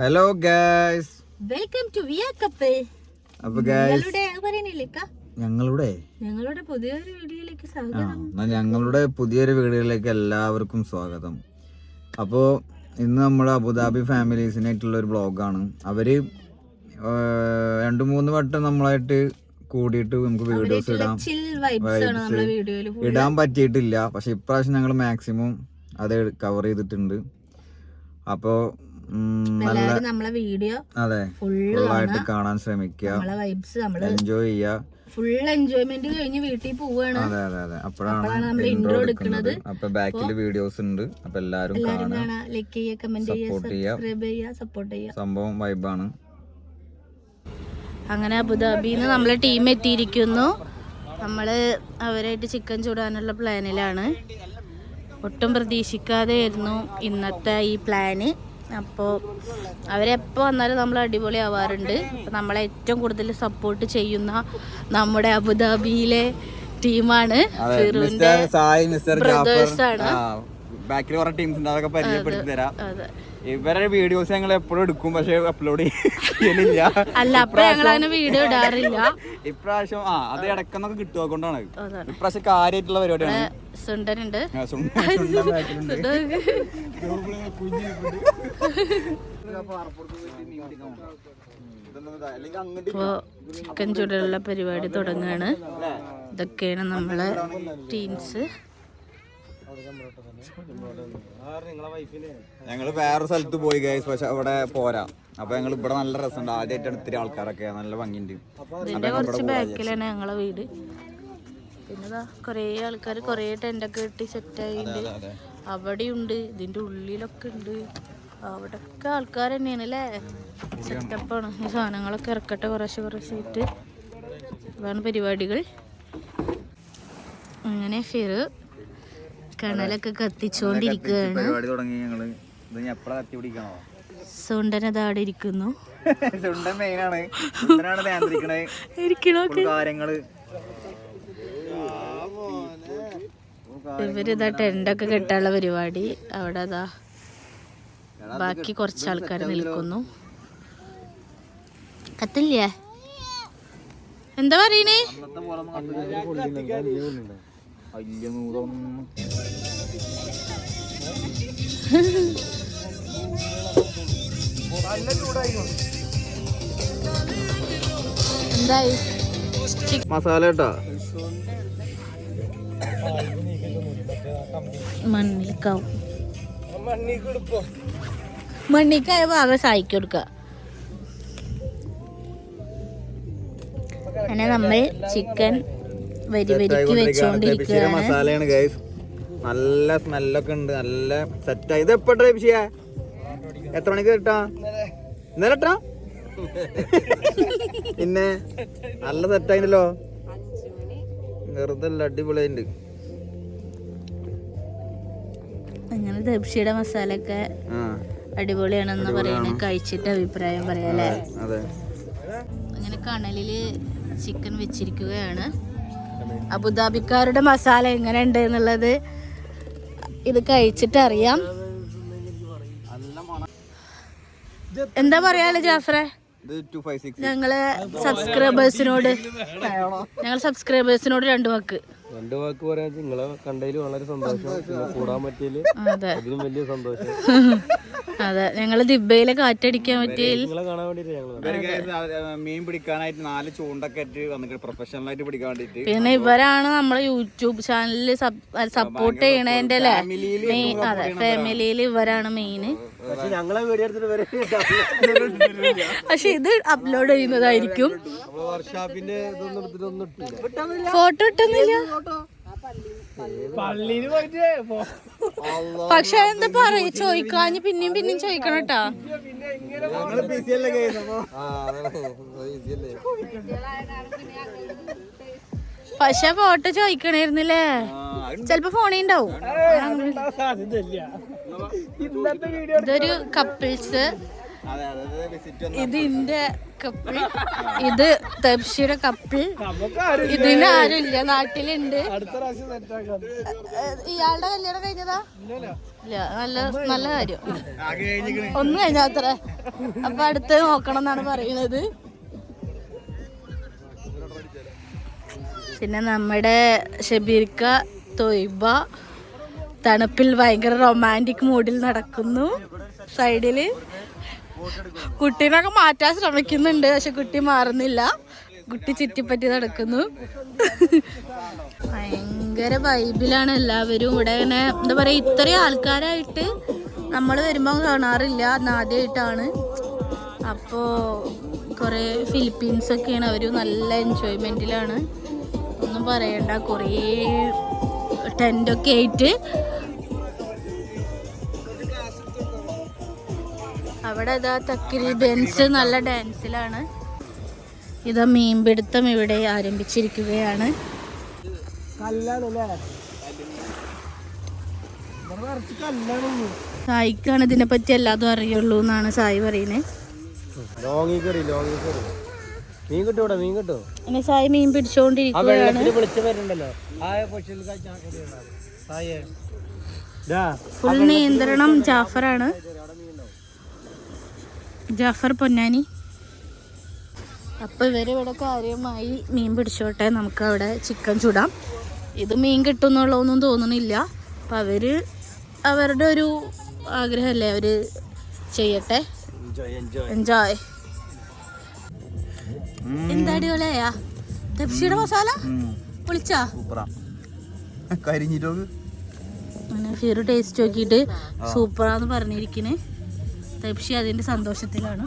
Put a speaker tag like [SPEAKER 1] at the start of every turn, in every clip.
[SPEAKER 1] Hello guys
[SPEAKER 2] welcome to via couple
[SPEAKER 1] അപ്പോൾ guys
[SPEAKER 2] ഞങ്ങളുടെ?
[SPEAKER 1] ഞങ്ങളുടെ
[SPEAKER 2] പുതിയൊരു വീഡിയോയിലേക്ക് സ്വാഗതം.
[SPEAKER 1] ആ ഞങ്ങളുടെ പുതിയൊരു വീഡിയോയിലേക്ക് എല്ലാവർക്കും സ്വാഗതം. അപ്പോൾ ഇന്ന് നമ്മൾ അബുദാബി ഫാമിലീസിനായിട്ടുള്ള ഒരു ബ്ലോഗാണ്. അവർ രണ്ട് മൂന്ന് വട്ടം നമ്മളായിട്ട് കൂടിയിട്ട് നമുക്ക് വീഡിയോസ് ഇടാം. ഇടാൻ പറ്റിയിട്ടില്ല. പക്ഷെ ഇപ്രാവശ്യം ഞങ്ങൾ മാക്സിമം അത് കവർ ചെയ്തിട്ടുണ്ട്. അപ്പോൾ
[SPEAKER 2] നമ്മളെ വീഡിയോ
[SPEAKER 1] അതെ
[SPEAKER 2] ഫുള്ള്
[SPEAKER 1] ഫുള്ളായിട്ട് കാണാൻ ശ്രമിക്കുക. എൻജോയ് ചെയ്യുക.
[SPEAKER 2] ഫുൾ എൻജോയ്മെന്റ് കഴിഞ്ഞ് വീട്ടിൽ പോവാണ്.
[SPEAKER 1] അതെ അതെ അതെ. അപ്പോഴാണ്
[SPEAKER 2] നമ്മൾ
[SPEAKER 1] intro എടുക്കുന്നത്. അപ്പൊ ബാക്കിൽ വീഡിയോസ് ഉണ്ട്. അപ്പൊ എല്ലാരും കാണാം
[SPEAKER 2] ലൈക്ക് ചെയ്യുക കമന്റ് ചെയ്യുക. സബ്സ്ക്രൈബ് ചെയ്യുക. സപ്പോർട്ട് ചെയ്യുക
[SPEAKER 1] സംഭവം വൈബാണ്
[SPEAKER 2] അങ്ങനെ അബുദാബിന്ന് നമ്മളെ ടീം എത്തിയിരിക്കുന്നു. നമ്മൾ അവരായിട്ട് ചിക്കൻ ചൂടാനുള്ള പ്ലാനിലാണ് ഒട്ടും പ്രതീക്ഷിക്കാതെയായിരുന്നു ഇന്നത്തെ ഈ പ്ലാന് അപ്പോൾ അവരെപ്പോൾ വന്നാലും നമ്മൾ അടിപൊളി ആവാറുണ്ട്. അപ്പോൾ നമ്മളെ ഏറ്റവും കൂടുതൽ സപ്പോർട്ട് ചെയ്യുന്ന നമ്മുടെ അബുദാബിയിലെ ടീമാണ് brothers ആണ്.
[SPEAKER 1] ബാക്കിൽ കുറെ ടീംസ് ഉണ്ട് അതൊക്കെ പരിചയപ്പെടുത്തി തരാം. ഇവരുടെ വീഡിയോസ് ഞങ്ങൾ എപ്പോഴും എടുക്കും പക്ഷെ അപ്ലോഡ് ചെയ്യലില്ല.
[SPEAKER 2] അല്ല അപ്പൊ ഞങ്ങൾ അങ്ങനെ വീഡിയോ ഇടാറില്ല.
[SPEAKER 1] ഇപ്രാവശ്യം ആ അത് ഇടക്കെന്നൊക്കെ കിട്ടുക കൊണ്ടാണ് ഇപ്രാവശ്യം കാര്യമായിട്ടുള്ള പരിപാടിയാണ്.
[SPEAKER 2] സുണ്ടനുണ്ട് ചിക്കൻ ചൂടുള്ള പരിപാടി തുടങ്ങുകയാണ് ഇതൊക്കെയാണ് നമ്മളെ ടീംസ്
[SPEAKER 1] ഞങ്ങൾ വേറെ സ്ഥലത്ത് പോയി ഗൈസ് പക്ഷെ അവിടെ പോരാ. അപ്പൊ ഞങ്ങൾ ഇവിടെ നല്ല രസമുണ്ട്. ആദ്യമായിട്ടാണ് ഇത്തിരി ആൾക്കാരൊക്കെ നല്ല ഭംഗിയുണ്ട്.
[SPEAKER 2] ഇതിന്റെ കുറച്ച് ബാക്കിലാണ് ഞങ്ങളെ വീട്. പിന്നെ കൊറേ കുറേ ആൾക്കാർ കുറേ ടെന്റൊക്കെ കെട്ടി സെറ്റായിട്ടുണ്ട് അവിടെയുണ്ട് ഇതിന്റെ ഉള്ളിലൊക്കെ ഉണ്ട്. അവിടെയൊക്കെ ആൾക്കാർ തന്നെയാണ് അല്ലേ സെറ്റപ്പാണ് ഈ സാധനങ്ങളൊക്കെ ഇറക്കട്ടെ കുറേശ്ശെ കുറേശ്ശെ ഇട്ട് അതാണ് പരിപാടികൾ. അങ്ങനെ ഫിർ കണലൊക്കെ കത്തിച്ചോണ്ടിരിക്കുകയാണ്
[SPEAKER 1] പരിപാടി തുടങ്ങി ഞങ്ങൾ. ഇത് ഞാൻ എപ്പോഴാ കത്തി പിടിക്കണോ?
[SPEAKER 2] ഇരിക്കുന്നു.
[SPEAKER 1] മെയിനാണ്. നിയന്ത്രിക്കണേ. കാര്യങ്ങൾ.
[SPEAKER 2] ഇവരിതാ ടെന്റൊക്കെ കെട്ടാനുള്ള പരിപാടി. അവിടെ അതാ ബാക്കി കുറച്ച് ആൾക്കാർ നിൽക്കുന്നു. കത്തില്ലേ? എന്താ പറയണേ?
[SPEAKER 1] വലിയ നൂറൊന്നും.
[SPEAKER 2] എന്തായി?
[SPEAKER 1] മസാല കേട്ടാ
[SPEAKER 2] മണ്ണിക്കാവും മണ്ണിക്കായ ഭാഗം സഹായിക്കും കൊടുക്കുക അങ്ങനെ നമ്മൾ ചിക്കൻ വരി വരിക്ക് വെച്ചോണ്ടിരിക്കുകയാണ്.
[SPEAKER 1] മസാലയാണ് ഗൈസ് നല്ല സ്മെല്ലൊക്കെ ഉണ്ട്. നല്ല സെറ്റായി ഇത് എപ്പോ ഡ്രൈവ് ചെയ്യാ എത്ര മണിക്ക് കിട്ടാ ഇന്നലെ ഇട്ടാ? പിന്നെ നല്ല സെറ്റായില്ലോ വെറുതെ അല്ല അടിപൊളിയായിട്ടുണ്ട്
[SPEAKER 2] അങ്ങനെ ദബ്ഷിയുടെ മസാല ഒക്കെ അടിപൊളിയാണെന്ന് പറയുന്നത് കഴിച്ചിട്ട് അഭിപ്രായം പറയാല്ലേ? അങ്ങനെ കണലിൽ ചിക്കൻ വെച്ചിരിക്കുകയാണ്. അബുദാബിക്കാരുടെ മസാല എങ്ങനെ ഉണ്ട് എന്നുള്ളത് ഇത് കഴിച്ചിട്ട് അറിയാം എന്താ പറയാ ജാഫറെ? ഞങ്ങൾ സബ്സ്ക്രൈബേഴ്സിനോട് ഞങ്ങൾ സബ്സ്ക്രൈബേഴ്സിനോട് രണ്ടു വാക്ക്.
[SPEAKER 3] രണ്ട് വാക്ക് പറയാൻ നിങ്ങളെ കണ്ടതിൽ വളരെ സന്തോഷം. കൂടാൻ പറ്റിയതിൽ
[SPEAKER 2] അതെ.
[SPEAKER 3] അതിലും വലിയ സന്തോഷം.
[SPEAKER 2] അതെ ഞങ്ങൾ ദിബയിലെ കാറ്റടിക്കാൻ
[SPEAKER 3] ഞങ്ങൾ
[SPEAKER 1] മീൻ പിടിക്കാനായിട്ട് നാല് ചൂണ്ടൊക്കെ പ്രൊഫഷണൽ ആയിട്ട് പിടിക്കാൻ വേണ്ടിട്ട്.
[SPEAKER 2] പിന്നെ ഇവരാണ് നമ്മളെ യൂട്യൂബ് ചാനലിൽ സപ്പോർട്ട് ചെയ്യണതിന്റെ അല്ലേ ഫാമിലിയിൽ അതെ ഫാമിലിയിൽ ഇവരാണ് മെയിൻ
[SPEAKER 3] പക്ഷെ ഞങ്ങളെ വീഡിയോ എടുത്തിട്ട് വരെ
[SPEAKER 2] പക്ഷെ ഇത് അപ്ലോഡ് ചെയ്യുന്നതായിരിക്കും. ഫോട്ടോ ഇട്ടൊന്നുമില്ല.
[SPEAKER 3] പള്ളിയിൽ പോയിട്ട്
[SPEAKER 2] പക്ഷെ എന്താ പറയ? ചോദിക്കാഞ്ഞ് പിന്നെയും പിന്നെയും ചോദിക്കണം കേട്ടാ.
[SPEAKER 1] ഞങ്ങൾ busy അല്ലേ guys? അപ്പൊ
[SPEAKER 3] ആ അതാണ്. easy അല്ലേ?
[SPEAKER 2] പക്ഷെ ഫോട്ടോ ചോദിക്കണായിരുന്നില്ലേ? ചെലപ്പോ ഫോണേ ഉണ്ടാവും. ഇതൊരു കപ്പിൾസ്. ഇത് ഇന്റെ കപ്പിൾ. ഇത് തപ്ഷിയുടെ കപ്പിൾ. ഇതിന് ആരുമില്ല നാട്ടിലുണ്ട്. ഇയാളുടെ കല്യാണം കഴിഞ്ഞതാ? ഇല്ല നല്ല നല്ല കാര്യം. ഒന്നും കഴിഞ്ഞാത്ര. അപ്പൊ അടുത്ത് നോക്കണം എന്നാണ് പറയുന്നത്. പിന്നെ നമ്മുടെ ഷബീർക്ക തൊയ്ബ തണുപ്പിൽ ഭയങ്കര റൊമാന്റിക് മൂഡിൽ നടക്കുന്നു. സൈഡിൽ കുട്ടീനൊക്കെ മാറ്റാൻ ശ്രമിക്കുന്നുണ്ട് പക്ഷെ കുട്ടി മാറുന്നില്ല. കുട്ടി ചുറ്റിപ്പറ്റി നടക്കുന്നു. ഭയങ്കര വൈബിലാണ് എല്ലാവരും ഇവിടെ ഇങ്ങനെ എന്താ പറയാ ഇത്രയും ആൾക്കാരായിട്ട് നമ്മൾ വരുമ്പോൾ കാണാറില്ല. അന്ന് ആദ്യമായിട്ടാണ് അപ്പോൾ കുറേ ഫിലിപ്പീൻസ് ഒക്കെയാണ് അവർ നല്ല എൻജോയ്മെന്റിലാണ് ഒന്നും പറയണ്ട കുറേ ടെന്റൊക്കെ ആയിട്ട് അവിടെ ഇതാ തക്കിരി ബെൻസ് നല്ല ഡാൻസിലാണ് ഇതാ മീൻപിടുത്തം ഇവിടെ ആരംഭിച്ചിരിക്കുകയാണ്. സായിക്കാണ് ഇതിനെ പറ്റി എല്ലാതും അറിയുള്ളൂ എന്നാണ് സായി പറയുന്നത്
[SPEAKER 3] ലോങ്ങി കറി ലോങ്ങി കറി മീൻ കിട്ടും ഇവിടെ മീൻ കിട്ടും.
[SPEAKER 2] പിന്നെ സായി മീൻ പിടിച്ചോണ്ടിരിക്കുകയാണ്.
[SPEAKER 3] വിളിച്ച് വരുന്നുണ്ടല്ലോ.
[SPEAKER 2] ഫുൾ നിയന്ത്രണം ജാഫറാണ്. ജാഫർ പൊന്നാനി. അപ്പൊ ഇവർ ഇവിടെ കാര്യമായി മീൻ പിടിച്ചോട്ടെ. നമുക്ക് അവിടെ ചിക്കൻ ചൂടാം. ഇത് മീൻ കിട്ടുന്നുള്ളതൊന്നും തോന്നണില്ല. അപ്പൊ അവർ അവരുടെ ഒരു ആഗ്രഹമല്ലേ അവർ ചെയ്യട്ടെ?
[SPEAKER 3] എൻജോയ് എൻജോയ്
[SPEAKER 2] എന്താ അടിപൊളിയാ മസാല? പൊളിച്ചാ?
[SPEAKER 1] സൂപ്പറാ. കരിഞ്ഞിട്ടോ
[SPEAKER 2] ഫിറു ടേസ്റ്റ് നോക്കിയിട്ട് സൂപ്പറാന്ന് പറഞ്ഞിരിക്കണേ. തെപ്സി അതിന്റെ സന്തോഷത്തിലാണ്.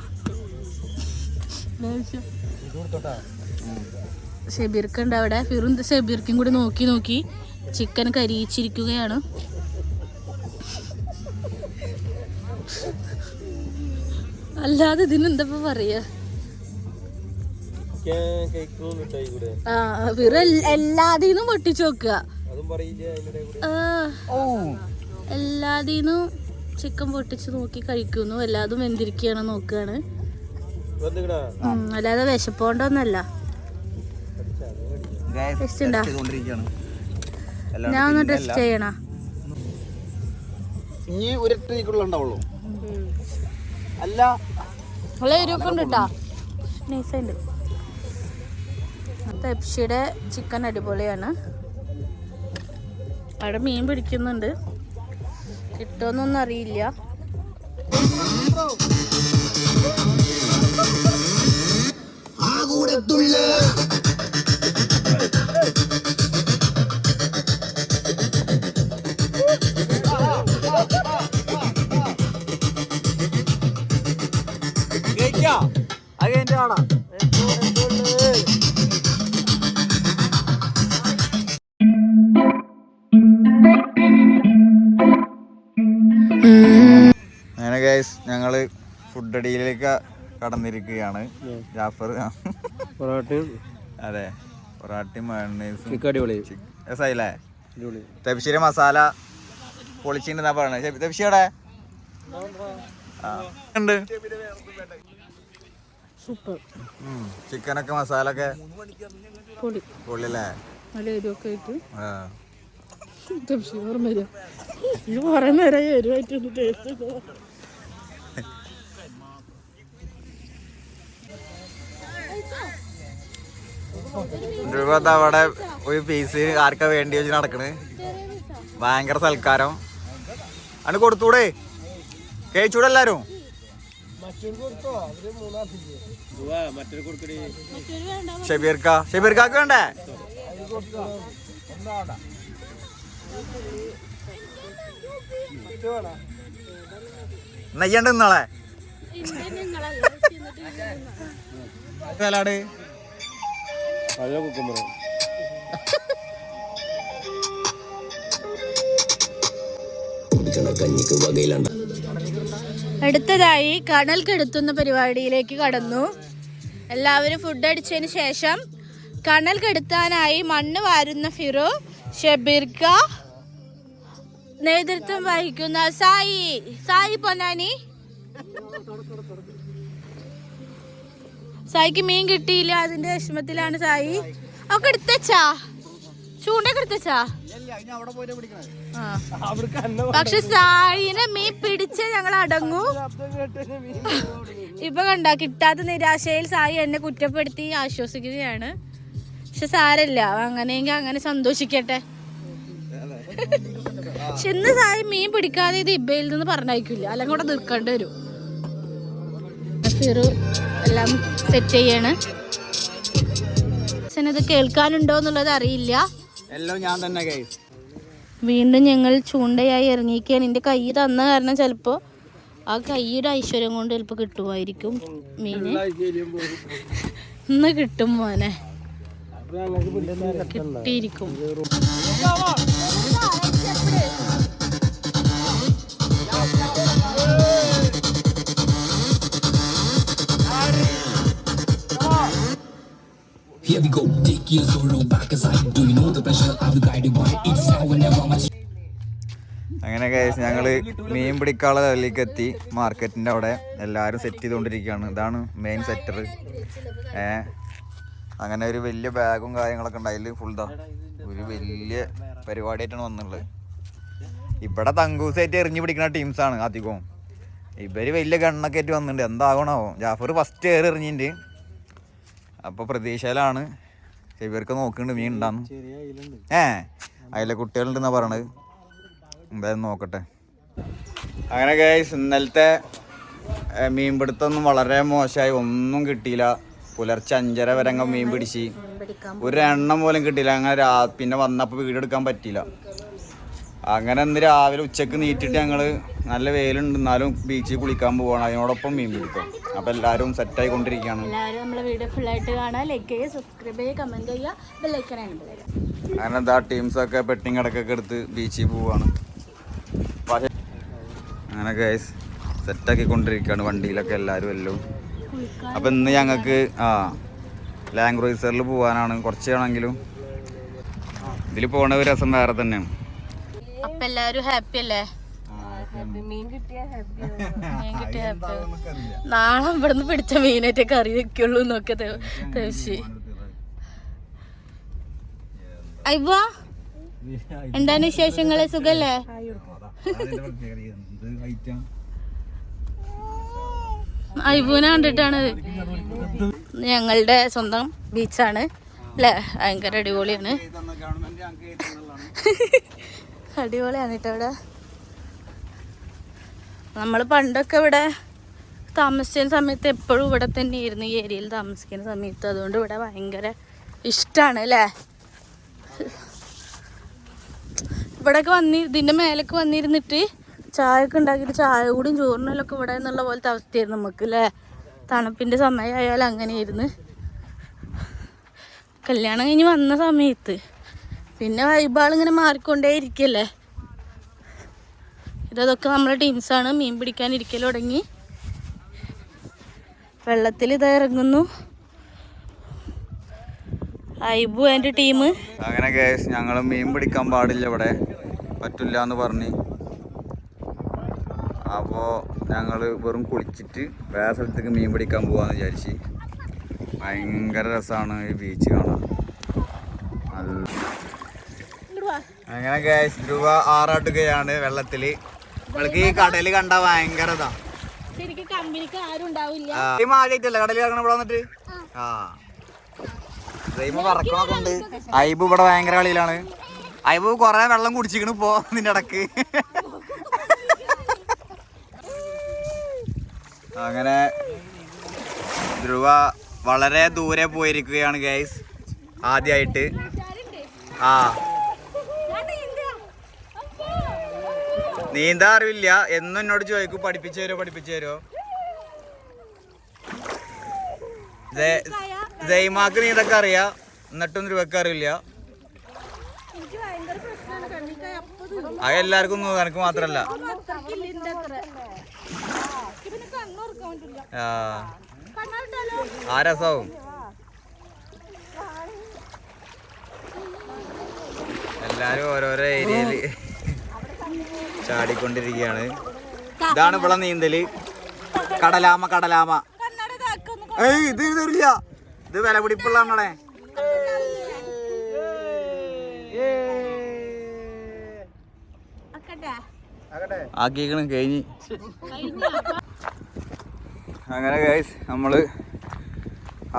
[SPEAKER 2] ഷെബീർക്കുണ്ട് അവിടെ. ഫിറും ഷെബീർക്കും കൂടി നോക്കി നോക്കി ചിക്കൻ കരിയിച്ചിരിക്കുകയാണ്. അല്ലാതെ ഇതിനെന്താ പറയാ? എല്ലാതീന്നും പൊട്ടിച്ചു നോക്കുക എല്ലാതീന്നും ചിക്കൻ പൊട്ടിച്ച് നോക്കി കഴിക്കുന്നു. എല്ലാതും വെന്തിരിക്കുകയാണ് നോക്കുകയാണ്. അല്ലാതെ വിശപ്പോണ്ടോന്നല്ല? ഞാൻ ഒന്ന് ടെസ്റ്റ് ചെയ്യണ?
[SPEAKER 1] ഇനി ഉരട്ടിക്കുള്ള ഉണ്ടാവുള്ളൂ. അല്ല.
[SPEAKER 2] നല്ല എരിവൊക്കെ ഉണ്ട് കേട്ടാ നൈസുണ്ട് പെപ്സിയുടെ ചിക്കൻ അടിപൊളിയാണ്. അവിടെ മീൻ പിടിക്കുന്നുണ്ട്. കിട്ടുമെന്നൊന്നും അറിയില്ല.
[SPEAKER 1] അത് എന്റെ ആടാ ഫുഡ് കടന്നിരിക്കുകയാണ്. ജാഫർ.
[SPEAKER 3] പൊറോട്ടയും
[SPEAKER 1] അതെ. പൊറോട്ടയും മയണൈസും
[SPEAKER 3] അടിപൊളി.
[SPEAKER 1] രസമായില്ലേ തെപ്പിശ്ശേരി മസാല പൊളിച്ചിട്ടുണ്ടെന്നാ പറയണേ. തെപ്പിശ്ശിയുടെ ഉണ്ട്.
[SPEAKER 2] സൂപ്പർ.
[SPEAKER 1] ചിക്കനൊക്കെ മസാല ഒക്കെ പൊള്ളില്ലേ
[SPEAKER 2] നല്ല എരിവൊക്കെ ആയിട്ട്. ഓർമ്മ വരും ഇത് പറയുന്ന നേരം എരിവായിട്ട് ടേസ്റ്റ്
[SPEAKER 1] രൂപ അവിടെ ഒരു പീസ് ആർക്കാ വേണ്ടി വെച്ച് നടക്കണ്? ഭയങ്കര സൽക്കാരം. അണ് കൊടുത്തൂടെ? കഴിച്ചൂടെ എല്ലാരും? ഷബീർക്ക? ഷബീർക്കാക്ക് വേണ്ടേ? നെയ്യണ്ട് ഇന്നാളെ? സലാഡ്
[SPEAKER 3] പഴയ
[SPEAKER 2] അടുത്തതായി കടൽ കെടുത്തുന്ന പരിപാടിയിലേക്ക് കടന്നു. എല്ലാവരും ഫുഡ് അടിച്ചതിന് ശേഷം കണൽ കെടുത്താനായി മണ്ണ് വാരുന്ന ഫിറു ഷബീർക്ക നേതൃത്വം വഹിക്കുന്ന സായി സായി പൊന്നാനി. സായിക്ക് മീൻ കിട്ടിയില്ല അതിന്റെ വിഷമത്തിലാണ് സായി. ഒക്കെ എടുത്തച്ചാ? ചൂണ്ടൊക്കെ എടുത്തച്ചാ? പക്ഷെ സായിനെ മീൻ പിടിച്ച ഞങ്ങൾ അടങ്ങു. ഇപ്പൊ കണ്ട കിട്ടാത്ത നിരാശയിൽ സായി എന്നെ കുറ്റപ്പെടുത്തി ആശ്വസിക്കുകയാണ്. പക്ഷെ സാരല്ല അങ്ങനെയെങ്കിൽ അങ്ങനെ സന്തോഷിക്കട്ടെ. പക്ഷെ ഇന്ന് സായി മീൻ പിടിക്കാതെ ഇത് ഇബയിൽ നിന്ന് പറഞ്ഞയക്കില്ല. അല്ലെങ്കിൽ കൂടെ നിൽക്കേണ്ടി വരും. എല്ലാം സെറ്റ് ചെയ്യാണ്. ഇത് കേൾക്കാനുണ്ടോ എന്നുള്ളത് അറിയില്ല.
[SPEAKER 1] എല്ലാം ഞാൻ തന്നെ
[SPEAKER 2] വീണ്ടും ഞങ്ങൾ ചൂണ്ടയായി ഇറങ്ങിയിരിക്കുകയാണ്. എന്റെ കൈ തന്ന കാരണം ചിലപ്പോൾ ആ കൈയുടെ ഐശ്വര്യം കൊണ്ട് ചിലപ്പോൾ കിട്ടുമായിരിക്കും മീന്. ഇന്ന് കിട്ടും മോനെ. കിട്ടിയിരിക്കും.
[SPEAKER 4] Here we go, take your sorrow back aside. Do you know the pressure I've guided by? It's now whenever much.
[SPEAKER 1] അങ്ങനെ ഗൈസ് ഞങ്ങൾ മീൻ പിടിക്കാനുള്ള ലെവലിലേക്ക് എത്തി. മാർക്കറ്റിന്റെ അവിടെ എല്ലാവരും സെറ്റ് ചെയ്തുകൊണ്ടിരിക്കുകയാണ്. ഇതാണ് മെയിൻ സെറ്റർ ഏ അങ്ങനെ ഒരു വലിയ ബാഗും കാര്യങ്ങളൊക്കെ ഉണ്ട്. അതിൽ ഫുൾ ദാ ഒരു വലിയ പരിപാടിയായിട്ടാണ് വന്നുള്ളത് ഇവിടെ തങ്കൂസായിട്ട് എറിഞ്ഞു പിടിക്കുന്ന ടീംസാണ് അധികവും. ഇവർ വലിയ ഗണ്ണൊക്കെ ആയിട്ട് വന്നിട്ടുണ്ട്. എന്താകണോ ജാഫർ ഫസ്റ്റ് എയർ എറിഞ്ഞിട്ടുണ്ട്. അപ്പോൾ പ്രതീക്ഷയിലാണ്. ഇവർക്ക് നോക്കുന്നുണ്ട് മീൻ ഉണ്ടാന്ന്. ഏ അതിലെ കുട്ടികളുണ്ടെന്നാ പറയണത്. എന്തായാലും നോക്കട്ടെ. അങ്ങനെ ഗൈസ് ഇന്നലത്തെ മീൻപിടുത്തൊന്നും വളരെ മോശമായി. ഒന്നും കിട്ടിയില്ല. പുലർച്ചെ അഞ്ചര വരെ അങ്ങ് മീൻ പിടിച്ച്. ഒരു എണ്ണം പോലും കിട്ടിയില്ല. അങ്ങനെ പിന്നെ വന്നപ്പോൾ വീടെടുക്കാൻ എടുക്കാൻ പറ്റിയില്ല. അങ്ങനെ ഇന്ന് രാവിലെ ഉച്ചയ്ക്ക് നീറ്റിട്ട് ഞങ്ങൾ നല്ല വെയിലുണ്ട്. എന്നാലും ബീച്ചിൽ കുളിക്കാൻ പോവാണ്. അതിനോടൊപ്പം മീൻ പിടിക്കും. അപ്പോൾ എല്ലാവരും സെറ്റായി കൊണ്ടിരിക്കുകയാണ്
[SPEAKER 2] എല്ലാവരും നമ്മുടെ വീഡിയോ ലൈക്ക് ചെയ്യുക സബ്സ്ക്രൈബ് ചെയ്യുക ചെയ്യുക.
[SPEAKER 1] അങ്ങനെ എന്താ ടീംസൊക്കെ പെട്ടിങ് കടക്കൊക്കെ എടുത്ത് ബീച്ചിൽ പോവാണ്. അങ്ങനെ ഗൈസ് സെറ്റാക്കി കൊണ്ടിരിക്കുകയാണ് വണ്ടിയിലൊക്കെ എല്ലാവരും എല്ലാം. അപ്പം ഇന്ന് ഞങ്ങൾക്ക് ആ ലാംഗ് ക്രൂസറിൽ പോകാനാണ് കുറച്ചാണെങ്കിലും ഇതിൽ പോണ ഒരു രസം വേറെ തന്നെയാണ്.
[SPEAKER 2] അപ്പൊ എല്ലാവരും ഹാപ്പി അല്ലേ? മീൻ കിട്ടിയ ഹാപ്പി നാളെ ഇവിടുന്ന് പിടിച്ച മീനായിട്ട് കറി വെക്കുള്ളൂ എന്നൊക്കെ തേശി അയ്യോ. എന്താണ് വിശേഷങ്ങൾ? സുഖല്ലേ? അയ്യൂനെ കണ്ടിട്ടാണ്. ഞങ്ങളുടെ സ്വന്തം ബീച്ചാണ് അല്ലേ ഭയങ്കര അടിപൊളിയാണ്. അടിപൊളിയാണ് കേട്ടോ ഇവിടെ നമ്മൾ പണ്ടൊക്കെ ഇവിടെ താമസിക്കുന്ന സമയത്ത് എപ്പോഴും ഇവിടെ തന്നെ ഇരുന്ന് ഈ ഏരിയയിൽ താമസിക്കുന്ന സമയത്ത്. അതുകൊണ്ട് ഇവിടെ ഭയങ്കര ഇഷ്ടമാണ് അല്ലേ? ഇവിടെയൊക്കെ വന്നി ഇതിന്റെ മേലൊക്കെ വന്നിരുന്നിട്ട് ചായ ഒക്കെ ഉണ്ടാക്കിയിട്ട് ചായ കൂടിയും ചോറിനെല്ലൊക്കെ ഇവിടെ എന്നുള്ള പോലത്തെ അവസ്ഥയായിരുന്നു നമുക്ക് അല്ലേ? തണുപ്പിന്റെ സമയമായാലും അങ്ങനെ ഇരുന്ന് കല്യാണം കഴിഞ്ഞ് വന്ന സമയത്ത് പിന്നെ വൈബാളിങ്ങനെ മാറിക്കൊണ്ടേ ഇരിക്കല്ലേ ഇതൊക്കെ നമ്മളെ ടീംസാണ് മീൻ പിടിക്കാനിരിക്കൽ തുടങ്ങി. വെള്ളത്തിൽ ഇത് ഇറങ്ങുന്നു. ഐബു എന്റെ ടീം
[SPEAKER 1] അങ്ങനെ ഗൈസ് ഞങ്ങൾ മീൻ പിടിക്കാൻ പാടില്ല ഇവിടെ. പറ്റില്ല എന്ന് പറഞ്ഞു. അപ്പോൾ ഞങ്ങൾ വെറും കുളിച്ചിട്ട് വേറെ സ്ഥലത്തേക്ക് മീൻ പിടിക്കാൻ പോവാന്ന് വിചാരിച്ച്. ഭയങ്കര രസമാണ് ഈ ബീച്ച് കാണാൻ. നല്ല അങ്ങനെ ഗൈസ് ധ്രുവ ആറാട്ടുകയാണ് വെള്ളത്തിൽ. നമ്മൾക്ക് ഈ കടൽ കണ്ട ഭയങ്കര ഇതാ.
[SPEAKER 2] ശരിക്കും കമ്പനിക്ക് ആരും ഉണ്ടാവില്ല.
[SPEAKER 1] ആ, ഈ മാലിട്ടല്ലേ കടലിൽ ഇറങ്ങണ ഇവിടെ വന്നിട്ട്? ആ. ദൈവം പറക്കണൊക്കെ ഉണ്ട്. അയബ് ഇവിടെ ഭയങ്കര കളിയിലാണ്. അയബ് കൊറേ വെള്ളം കുടിച്ചിക്കണ് പോ നിന്റെ ഇടയ്ക്ക്. അങ്ങനെ ധ്രുവ വളരെ ദൂരെ പോയിരിക്കുകയാണ് ഗൈസ് ആദ്യായിട്ട്. ആ. നീന്താ അറിവില്ല എന്നും എന്നോട് ചോദിക്കും പഠിപ്പിച്ചു തരോ പഠിപ്പിച്ചു തരോ ജയ്മാക്ക് നീന്തൊക്കെ അറിയാം. എന്നിട്ടും രൂപക്ക് അറിയില്ല. അത് എല്ലാവർക്കും എനക്ക് മാത്രല്ല. ആ. രസവും എല്ലാരും ഓരോരോ ഏരിയയിൽ. ചാടിക്കൊണ്ടിരിക്കുകയാണ്. ഇതാണ് ഇവിടെ നീന്തൽ. കടലാമ കടലാമ. ഏയ് ഇത് തരില്ല ഇത് വില പിടിപ്പുള്ളതാണേ ആക്കിക്കണ് കഴിഞ്ഞ്. അങ്ങനെ ഗൈസ് നമ്മൾ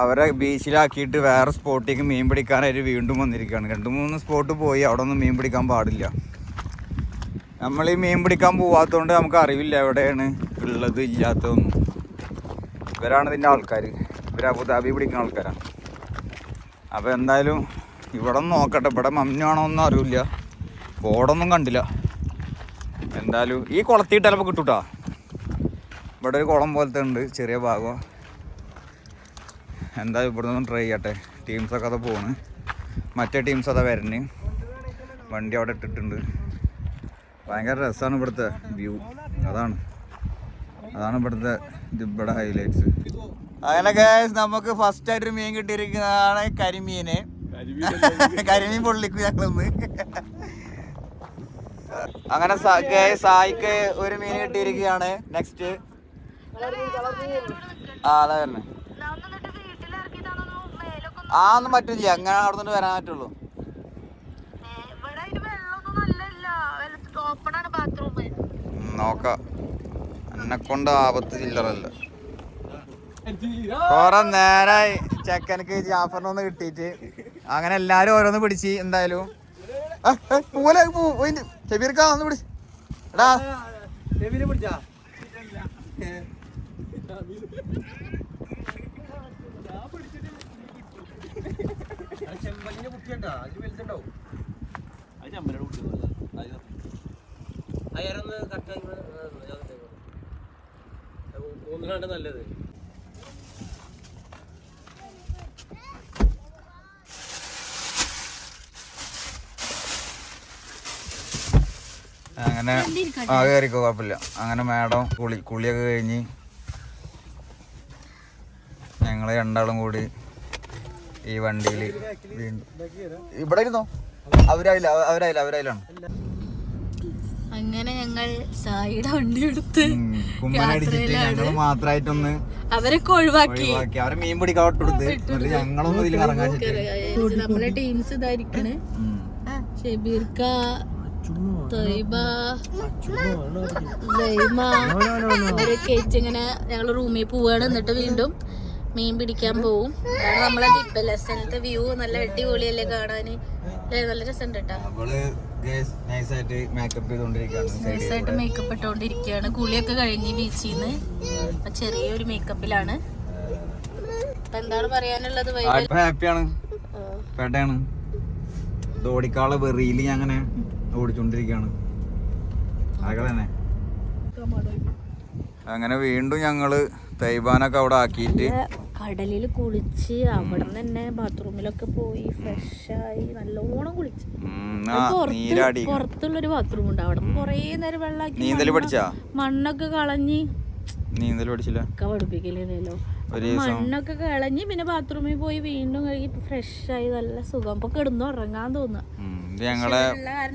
[SPEAKER 1] അവരെ ബീച്ചിലാക്കിയിട്ട് വേറെ സ്പോട്ടിലേക്ക് മീൻ പിടിക്കാനായിട്ട് വീണ്ടും വന്നിരിക്കുകയാണ്. രണ്ട് മൂന്ന് സ്പോട്ട് പോയി അവിടെ ഒന്നും മീൻ പിടിക്കാൻ പാടില്ല. നമ്മൾ ഈ മീൻ പിടിക്കാൻ പോവാത്തതുകൊണ്ട് നമുക്ക് അറിവില്ല എവിടെയാണ് ഉള്ളത് ഇല്ലാത്തതൊന്നും. ഇവരാണ് ഇതിന്റെ ആൾക്കാർ ഇവർ അബുദാബി പിടിക്കുന്ന ആൾക്കാരാണ്. അപ്പോൾ എന്തായാലും ഇവിടെ നോക്കട്ടെ. ഇവിടെ മഞ്ഞാണോ ഒന്നും അറിയില്ല ബോർഡൊന്നും കണ്ടില്ല. എന്തായാലും ഈ കുളത്തിയിട്ട് ചിലപ്പോൾ കിട്ടൂട്ടാ. ഇവിടെ ഒരു കുളം പോലത്തെ ഉണ്ട് ചെറിയ ഭാഗം. എന്തായാലും ഇവിടെ നിന്ന് ട്രൈ ചെയ്യട്ടെ. ടീംസൊക്കെ അത് പോണ്. മറ്റേ ടീംസ് അതാ വരണ്. വണ്ടി അവിടെ ഇട്ടിട്ടുണ്ട്. ഭയങ്കര രസമാണ് ഇവിടുത്തെ വ്യൂ. അതാണ്. അതാണ് ഇവിടുത്തെ ഇവിടെ ഹൈലൈറ്റ്സ് അങ്ങനെ ഗൈസ് നമുക്ക് ഫസ്റ്റ് ആയിട്ട് മീൻ കിട്ടിയിരിക്കുന്നതാണ് കരിമീന്. കരിമീൻ പൊള്ളിക്കും ഞങ്ങളൊന്ന്. അങ്ങനെ സായിക്ക് ഒരു മീൻ കിട്ടിയിരിക്കുകയാണ്. നെക്സ്റ്റ് ആ അതാ വരണേ ആ ഒന്നും പറ്റില്ല. അങ്ങനെ അവിടെ നിന്ന് വരാൻ പറ്റുള്ളൂ. ഉം, നോക്കാം. എന്നെ കൊണ്ട് ആപത്ത് ചില്ലറല്ല കൊറേ നേരായി ചെക്കനക്ക് ജാഫറിനൊന്ന് കിട്ടിയിട്ട് അങ്ങനെ എല്ലാരും ഓരോന്ന് പിടിച്ച് എന്തായാലും. പോലെ ചെബീർക്കാ ഒന്ന് പിടിച്ച് എടാ.
[SPEAKER 3] ചെമ്പലിന്റെ കുട്ടിയുണ്ടാ? അതിന് വലുതുണ്ടാവും അത് ചെമ്പലിയുടെ കുട്ടി അയാളൊന്ന് നല്ലത്.
[SPEAKER 1] അങ്ങനെ ആ കയറിക്കോ കുഴപ്പമില്ല. അങ്ങനെ മാഡം കുളി കുളിയൊക്കെ കഴിഞ്ഞ് ഞങ്ങൾ രണ്ടാളും കൂടി ഈ വണ്ടിയിൽ വീണ്ടും ഇവിടെ ഇരുന്നോ? അവരായില്ല അവരായില്ല അവരായില്ലാണ്
[SPEAKER 2] അങ്ങനെ ഞങ്ങൾ സായിയുടെ വണ്ടി എടുത്ത്
[SPEAKER 1] കുമ്മനടിച്ചിട്ട് ഞങ്ങൾ മാത്രമായിട്ടൊന്ന്
[SPEAKER 2] അവരൊക്കെ ഒഴിവാക്കി.
[SPEAKER 1] അവരെ മീൻ എന്നിട്ട് ഞങ്ങളൊന്നും ഇതിൽ കറങ്ങാൻ
[SPEAKER 2] നമ്മളെ ടീംസ് ഇതായിരിക്കണ്. ഷബീർക്ക ഇങ്ങനെ ഞങ്ങൾ റൂമിൽ പോവാണ്. എന്നിട്ട് വീണ്ടും മീൻ പിടിക്കാൻ പോവും. അതാണ് നമ്മളെ ലെസനത്തെ വ്യൂ നല്ല അടിപൊളിയല്ലേ കാണാന്. നല്ല രസം കേട്ടോ.
[SPEAKER 1] നൈസായിട്ട് മേക്കപ്പ് ചെയ്തോണ്ടിരിക്കുകയാണ്
[SPEAKER 2] നൈസായിട്ട് മേക്കപ്പ് ഇട്ടുകൊണ്ടിരിക്കുകയാണ് കുളിയൊക്കെ കഴിഞ്ഞ് ബീച്ചിൽ നിന്ന് അപ്പൊ ചെറിയൊരു മേക്കപ്പിലാണ് അപ്പൊ എന്താണ് പറയാനുള്ളത്
[SPEAKER 1] ഹാപ്പിയാണ് പേട്ടയാണ് ഓടിക്കാളെ വെറിയിൽ ഞാൻ അങ്ങനെ ഓടിച്ചോണ്ടിരിക്കുകയാണ്. അതൊക്കെ തന്നെ. അങ്ങനെ വീണ്ടും ഞങ്ങൾ തൈബാനൊക്കെ അവിടെ ആക്കിയിട്ട്
[SPEAKER 2] കടലിൽ കുളിച്ച് അവിടെ നിന്ന് തന്നെ ബാത്റൂമിലൊക്കെ പോയി ഫ്രഷായി നല്ലോണം കുളിച്ച്. പുറത്തുള്ളൊരു ബാത്റൂം ഉണ്ട് അവിടെ കൊറേ നേരം വെള്ളാക്കി മണ്ണൊക്കെ കളഞ്ഞ്
[SPEAKER 1] നീന്തൽ പഠിച്ചില്ല? പഠിപ്പിക്കലോ
[SPEAKER 2] മണ്ണൊക്കെ കളഞ്ഞ് പിന്നെ ബാത്റൂമിൽ പോയി വീണ്ടും കഴുകി ഫ്രഷായി നല്ല സുഖം. അപ്പൊ കിടന്നു ഉറങ്ങാൻ തോന്നുക
[SPEAKER 1] ഇത് ഞങ്ങളെ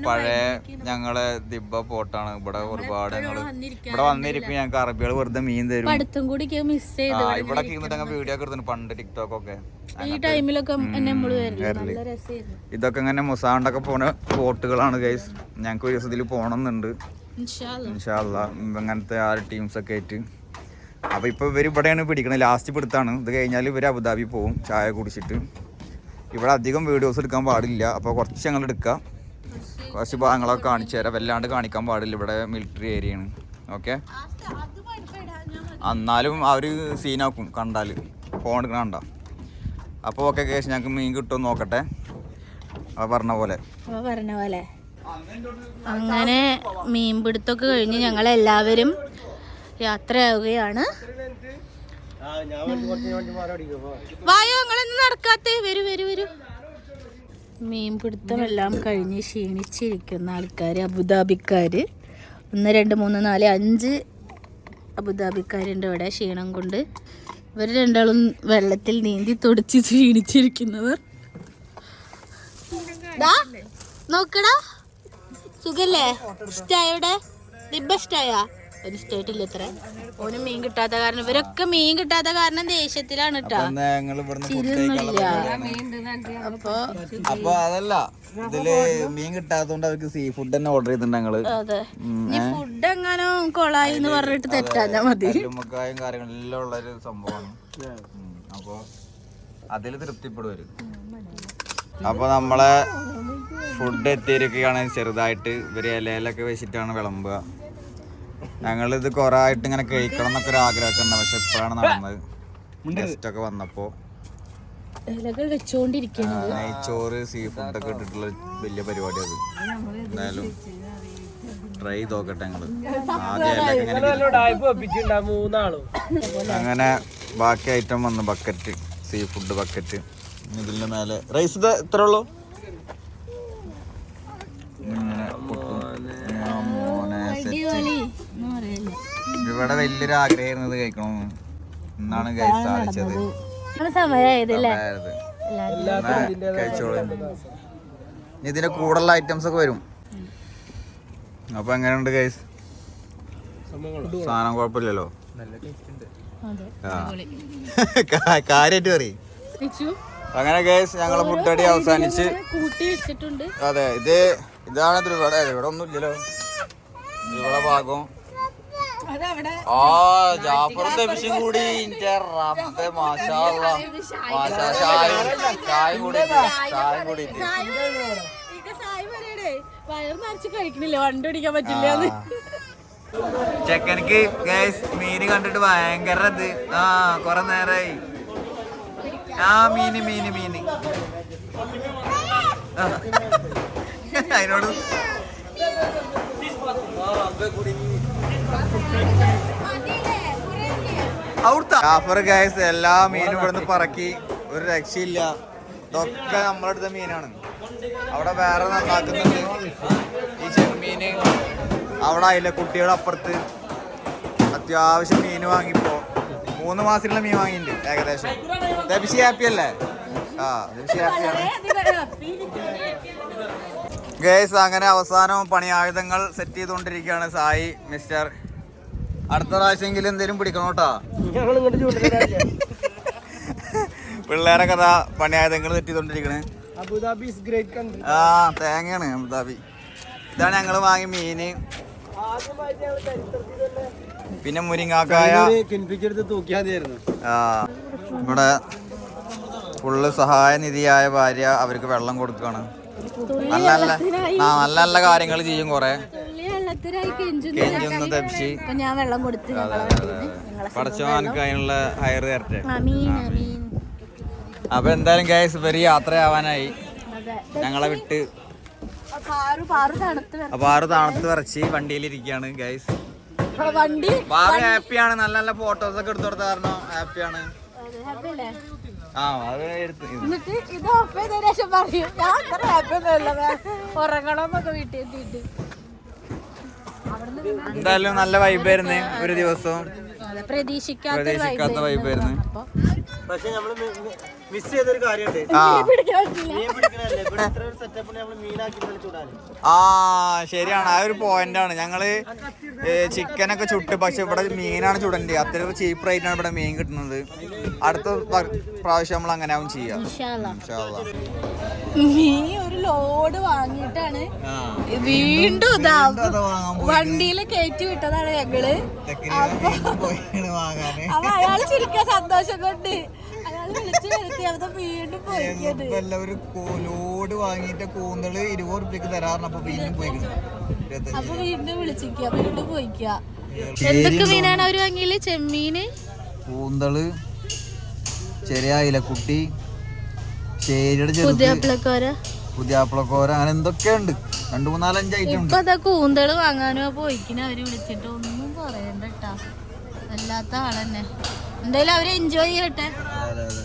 [SPEAKER 1] പഴയ ഞങ്ങളെ ദിബ്ബ പോട്ടാണ് ഇവിടെ ഒരുപാട്
[SPEAKER 2] ഞങ്ങൾ
[SPEAKER 1] ഇവിടെ വന്നിരിക്കും ഞങ്ങൾക്ക് അറബികൾ വെറുതെ മീൻ തരും.
[SPEAKER 2] കൂടി മിസ് ചെയ്ത്
[SPEAKER 1] ഇവിടെ ഇരുന്നിട്ട് വീഡിയോ ഒക്കെ എടുത്തു പണ്ട് ടിക്ടോക്ക് ഒക്കെ.
[SPEAKER 2] ഈ ടൈമിലൊക്കെ
[SPEAKER 1] ഇതൊക്കെ ഇങ്ങനെ മുസാണ്ടൊക്കെ പോണ ബോട്ടുകളാണ് ഗൈസ് ഞങ്ങൾക്ക് ഒരു ദിവസത്തിൽ പോകണമെന്നുണ്ട്
[SPEAKER 2] അങ്ങനത്തെ
[SPEAKER 1] ഇൻഷാല്ല ആ ടീംസ് ഒക്കെ ആയിട്ട്. അപ്പൊ ഇപ്പൊ ഇവർ ഇവിടെയാണ് പിടിക്കണത്. ലാസ്റ്റ് പിടുത്താണ് ഇത് കഴിഞ്ഞാൽ ഇവർ അബുദാബി പോകും ചായ കുടിച്ചിട്ട്. ഇവിടെ അധികം വീഡിയോസ് എടുക്കാൻ പാടില്ല. അപ്പോൾ കുറച്ച് ഞങ്ങൾ എടുക്കാം. കുറച്ച് ഭാഗങ്ങളൊക്കെ കാണിച്ചു തരാം. വല്ലാണ്ട് കാണിക്കാൻ പാടില്ല ഇവിടെ മിലിറ്ററി ഏരിയയാണ് ഓക്കെ എന്നാലും ഒരു സീനാക്കും കണ്ടാൽ ഫോൺ എടുക്കണ കണ്ട. അപ്പോൾ ഓക്കെ കേസ് ഞങ്ങൾക്ക് മീൻ കിട്ടുമെന്ന് നോക്കട്ടെ. പറഞ്ഞ പോലെ.
[SPEAKER 2] പറഞ്ഞ പോലെ. അങ്ങനെ മീൻപിടുത്തൊക്കെ കഴിഞ്ഞ് ഞങ്ങൾ എല്ലാവരും യാത്രയാവുകയാണ്
[SPEAKER 3] ആ ഞാൻ വണ്ടി കുറച്ച് വണ്ടി മാറി അടിക്കും
[SPEAKER 2] വായോ നിങ്ങളൊന്നും നടക്കാത്തേ? കഴിഞ്ഞ് ക്ഷീണിച്ചിരിക്കുന്ന ആൾക്കാർ അബുദാബിക്കാർ ഒന്ന് രണ്ട് മൂന്ന് നാല് അഞ്ച് അബുദാബിക്കാരുണ്ട് ഇവിടെ ക്ഷീണം കൊണ്ട്. ഇവർ രണ്ടാളും വെള്ളത്തിൽ നീന്തി തുടച്ച് ക്ഷീണിച്ചിരിക്കുന്നവർ. നോക്കടാ. സുഖല്ലേ? ഇഷ്ടായ ഇവിടെ? ഇബ്ബ ഇഷ്ടായ? ഒരു സ്റ്റേറ്റ് ഇല്ല ഇത്ര. ഓന് മീൻ കിട്ടാത്ത കാരണം ഇവരൊക്കെ മീൻ കിട്ടാത്ത കാരണം ദേഷ്യത്തിലാണ്. അപ്പൊ
[SPEAKER 1] അപ്പൊ അതല്ല ഇതിൽ മീൻ കിട്ടാത്തോണ്ട് അവർക്ക് സീ ഫുഡ് തന്നെ ഓർഡർ ചെയ്തിട്ടുണ്ട് ഞങ്ങൾ.
[SPEAKER 2] അതെ. ഫുഡ് എങ്ങാനോ കൊളായി എന്ന് പറഞ്ഞിട്ട് തെറ്റാഞ്ഞാ മതി.
[SPEAKER 1] കല്ലുമ്മക്കായും കാര്യങ്ങളെല്ലാം ഉള്ള ഒരു സംഭവമാണ്. അപ്പൊ അതിൽ തൃപ്തിപ്പെടുവരും. അപ്പൊ നമ്മളെ ഫുഡ് എത്തിയിരിക്കുകയാണ് ചെറുതായിട്ട്. ഇവർ ഇലയിലൊക്കെ വെച്ചിട്ടാണ് വിളമ്പുക. ഞങ്ങളിത് കുറെ ആയിട്ട് ഇങ്ങനെ കഴിക്കണം എന്നൊക്കെ ഒരു ആഗ്രഹമൊക്കെ ഉണ്ട് പക്ഷെ ഇപ്പോഴാണ് നടന്നത്. ഗസ്റ്റ് ഒക്കെ വന്നപ്പോ.
[SPEAKER 2] ഇലകൾ
[SPEAKER 1] നെയ്ച്ചോറ് സീ ഫുഡ് ഒക്കെ ഇട്ടിട്ടുള്ള വലിയ പരിപാടി അത് എന്തായാലും ട്രൈ ചെയ്ത് നോക്കട്ടെ ഞങ്ങൾ ആദ്യം അങ്ങനെ ബാക്കി ഐറ്റം വന്നു ബക്കറ്റ് സീ ഫുഡ് ബക്കറ്റ് ഇതിന്റെ മേലെ. റൈസ് ഇത് ഇത്ര ഉള്ളൂ ഇവിടെ വലിയൊരു ആഗ്രഹം കഴിക്കണമെന്ന് എന്നാണ് സാധിച്ചത് കഴിച്ചോളൂ. ഇതിന്റെ കൂടുതലുള്ള ഐറ്റംസ് ഒക്കെ വരും. അപ്പൊ എങ്ങനെയുണ്ട് ഗൈസ്? സാധനം കുഴപ്പമില്ലല്ലോ? കാര്യായിട്ട് പറയും. അങ്ങനെ ഗൈസ് ഞങ്ങളെ ഫുഡടി അവസാനിച്ച് അതെ ഇത് ഇതാണ് ത്രിവേട ഇവിടെ ഒന്നും ഇല്ലല്ലോ ഇവിടെ ഭാഗം ആ ജാഫറും ദബിഷും കൂടി റബ്ബെ മാഷാ. മാഷാ ചായ ചായ കൂടി ചായ കൂടി
[SPEAKER 2] വയറ് നിറച്ച് കഴിക്കണില്ല വണ്ടി പിടിക്കാൻ പറ്റില്ല
[SPEAKER 1] ചെക്കനിക്ക് ഗൈസ് മീന് കണ്ടിട്ട് ഭയങ്കര ഇത് ആ കൊറേ നേരായി ആ മീന് മീന് മീന് ആ. അതിനോട് ജാഫർ എല്ലാ മീനും ഇവിടുന്ന് പറക്കി. ഒരു രക്ഷയില്ല. ഇതൊക്കെ നമ്മളെടുത്ത മീനാണ്. അവിടെ വേറെ നന്നാക്കുന്നുണ്ട്. ഈ ചെമ്മീന്. അവിടെ ആയില്ല കുട്ടികളുടെ അപ്പുറത്ത് അത്യാവശ്യം മീൻ വാങ്ങിപ്പോ. മൂന്ന് മാസത്തിലുള്ള മീൻ വാങ്ങിയിട്ടുണ്ട് ഏകദേശം. ദബിഷി ഹാപ്പി അല്ലേ? ആ ദബിഷി ഹാപ്പിയാണ് ഗേസ് അങ്ങനെ അവസാനം പണി ആയുധങ്ങൾ സെറ്റ് ചെയ്തുകൊണ്ടിരിക്കുകയാണ് സായി മിസ്റ്റർ അടുത്ത പ്രാവശ്യമെങ്കിലും എന്തേലും പിടിക്കണം കേട്ടോ. പിള്ളേരെ കഥ പണിയായത് ആയുധങ്ങൾ സെറ്റ്
[SPEAKER 3] അബുദാബി ഗ്രേറ്റ് കൺട്രി
[SPEAKER 1] ആ തേങ്ങയാണ് അബുദാബി. ഇതാണ് ഞങ്ങൾ വാങ്ങിയ മീന്. പിന്നെ മുരിങ്ങാക്കായ. ആ, ഇവിടെ ഫുള്ള് സഹായ നിധിയായ ഭാര്യ അവർക്ക് വെള്ളം കൊടുക്കുകയാണ് നല്ല നല്ല നല്ല നല്ല കാര്യങ്ങൾ ചെയ്യും കൊറേ.
[SPEAKER 2] കെഞ്ചുന്നു അപ്പൊ ഞാൻ വെള്ളം കൊടുത്ത്
[SPEAKER 1] പടച്ചവാനക്ക് അതിനുള്ള ഹയർ തരട്ടെ. അപ്പൊ എന്തായാലും ഗ്യാസ് ഇവർ യാത്രയാവാനായി. ഞങ്ങളെ വിട്ട്. അപ്പൊ ആറ് തണുത്ത് വിറച്ച്. ഇരിക്കാണ് ഗൈസ്
[SPEAKER 2] വണ്ടി
[SPEAKER 1] ഹാപ്പിയാണ് നല്ല നല്ല ഫോട്ടോസ് ഒക്കെ എടുത്തു കൊടുത്ത കാരണം ഹാപ്പിയാണ്? ആ അത് എടുത്ത് ഇത്.
[SPEAKER 2] എന്നിട്ട് ഇത് ഓഫ് ചെയ്തതിനു ശേഷം പറയും ഞാൻ അത്ര ഹാപ്പി ഒന്നുമല്ല ഉറങ്ങണമെന്നൊക്കെ വീട്ടിൽ എത്തിയിട്ട്.
[SPEAKER 1] എന്തായാലും നല്ല വൈബായിരുന്നു ഒരു ദിവസവും
[SPEAKER 2] അതെ, പ്രതീക്ഷിക്കാത്ത വൈബ്
[SPEAKER 1] ആയിരുന്നു.
[SPEAKER 2] vibe
[SPEAKER 1] വൈബായിരുന്നു
[SPEAKER 3] പക്ഷെ നമ്മൾ മിസ് ചെയ്തൊരു കാര്യമുണ്ട്.
[SPEAKER 1] ആ. ശരിയാണ്. ആ ഒരു പോയിന്റ് ആണ്. ഞങ്ങൾ ചിക്കനൊക്കെ ചുട്ട്. പക്ഷെ ഇവിടെ മീനാണ് ചുടണ്ടി അത്ര ചീപ്പ് റേറ്റ് ആണ് ഇവിടെ മീൻ കിട്ടുന്നത്. അടുത്ത പ്രാവശ്യം നമ്മൾ അങ്ങനെ ആവും ചെയ്യാം.
[SPEAKER 2] ലോഡ്
[SPEAKER 1] വാങ്ങിട്ടാണ്
[SPEAKER 2] വീണ്ടും ഇതാ വണ്ടിയിൽ കയറ്റി വിട്ടതാണ്
[SPEAKER 1] ഞങ്ങൾ.
[SPEAKER 2] അപ്പൊ അയാൾ ശരിക്കും സന്തോഷം കൊണ്ട്
[SPEAKER 1] വല്ല ലോഡ് വാങ്ങിയിട്ട് കൂന്തൾ ഇരുപത് റുപ്യക്ക് തരാറുണ്ട് അപ്പൊ വീണ്ടും പോയിക്കണം.
[SPEAKER 2] അപ്പൊ വീണ്ടും വിളിച്ചിക്ക വീണ്ടും പോയിക്ക. എന്തൊക്കെ മീനാണ് അവർ വാങ്ങിയില്ല ചെമ്മീന്?
[SPEAKER 1] കൂന്തൾ ചെറിയ ഇലക്കുട്ടി ചേരിയുടെ ചെറുത്.
[SPEAKER 2] പുതിയപ്പിളക്കോര
[SPEAKER 1] പുതിയാപ്പിളക്കോര അങ്ങനെ എന്തൊക്കെയുണ്ട്? രണ്ടു മൂന്നാലഞ്ച് ഐറ്റം ഉണ്ട്
[SPEAKER 2] ഇപ്പൊ കൂന്തൾ വാങ്ങാനോ പോയിക്കിന് അവർ വിളിച്ചിട്ട് ഒന്നും പറയണ്ട കേട്ടാ വല്ലാത്ത ആളെന്നെ. എന്തായാലും അവർ എൻജോയ് ചെയ്യട്ടെ.
[SPEAKER 1] അതെ അതെ.